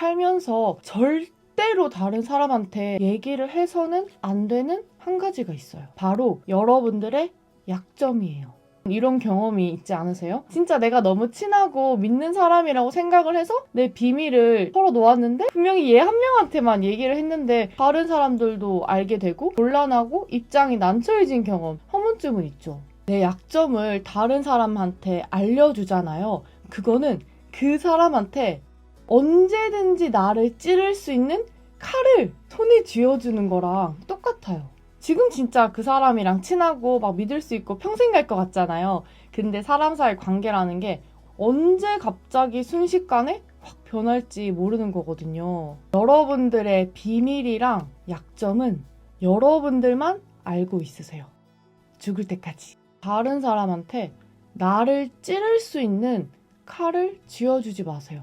살면서 절대로 다른 사람한테 얘기를 해서는 안 되는 한 가지가 있어요. 바로 여러분들의 약점이에요. 이런 경험이 있지 않으세요? 진짜 내가 너무 친하고 믿는 사람이라고 생각을 해서 내 비밀을 털어 놓았는데 분명히 얘 한 명한테만 얘기를 했는데 다른 사람들도 알게 되고 곤란하고 입장이 난처해진 경험 한 번쯤은 있죠. 내 약점을 다른 사람한테 알려주잖아요. 그거는 그 사람한테 언제든지 나를 찌를 수 있는 칼을 손에 쥐어주는 거랑 똑같아요. 지금 진짜 그 사람이랑 친하고 막 믿을 수 있고 평생 갈 것 같잖아요. 근데 사람 사이 관계라는 게 언제 갑자기 순식간에 확 변할지 모르는 거거든요. 여러분들의 비밀이랑 약점은 여러분들만 알고 있으세요. 죽을 때까지. 다른 사람한테 나를 찌를 수 있는 칼을 쥐어주지 마세요.